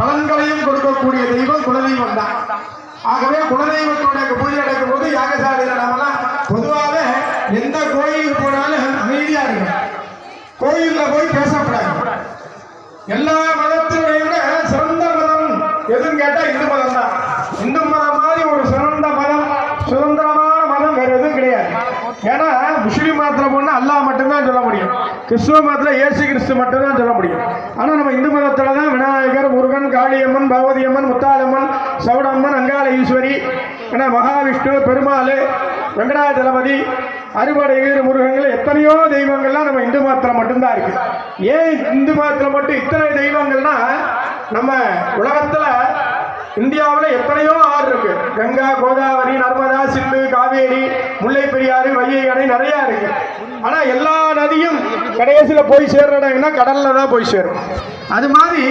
பலன்களையும் கொடுக்கக்கூடிய தெய்வம் குலதெய்வம் தான். ஆகவே குலதெய்வத்தோட பூஜை நடக்கும் போது யாகசாலையில நாமெல்லாம் பொதுவாக எந்த கோயிலுக்கு போனாலும் அமைதியா இருக்கும் கோயில்ல போய் பேசக்கூடாது. எல்லா மதத்தினுடைய விட சிறந்த மதம் எதுன்னு கேட்டா இந்து மதம் தான். இந்து மதம் மாதிரி ஒரு சிறந்த மதம் சுதந்திரமான மதம் வேற எதுவும் கிடையாது. ஏன்னா முஸ்லீம் மதத்துல போனா அல்லாஹ் மட்டும்தான் சொல்ல முடியும். கிறிஸ்துவ மதத்துல இயேசு கிறிஸ்து மட்டும்தான் சொல்ல முடியும் ஆனா நம்ம இந்து மதத்துல தான் விநாயகர் முருகன் காளியம்மன் அம்மன் முத்தாலம்மன் சவுடம்மன் அங்காள ஈஸ்வரி மகாவிஷ்ணு பெருமாள் வெங்கடாஜலபதி அறுபடை வீர முருகங்கள் எத்தனையோ தெய்வங்கள்லாம் நம்ம இந்து மதத்தில் மட்டும்தான் இருக்கு. ஏன் இந்து மதத்தில் மட்டும் இத்தனை தெய்வங்கள்னா நம்ம உலகத்துல இந்தியாவில் எத்தனையோ ஆறு இருக்கு. கங்கா கோதாவரி நர்மதா சிந்து காவேரி முல்லை பெரியாறு வைகை அணை நிறைய இருக்கு. ஆனா எல்லா நதியும் கடைசியில் போய் சேர்ற இடம்னா கடல்ல தான் போய் சேரும். அது மாதிரி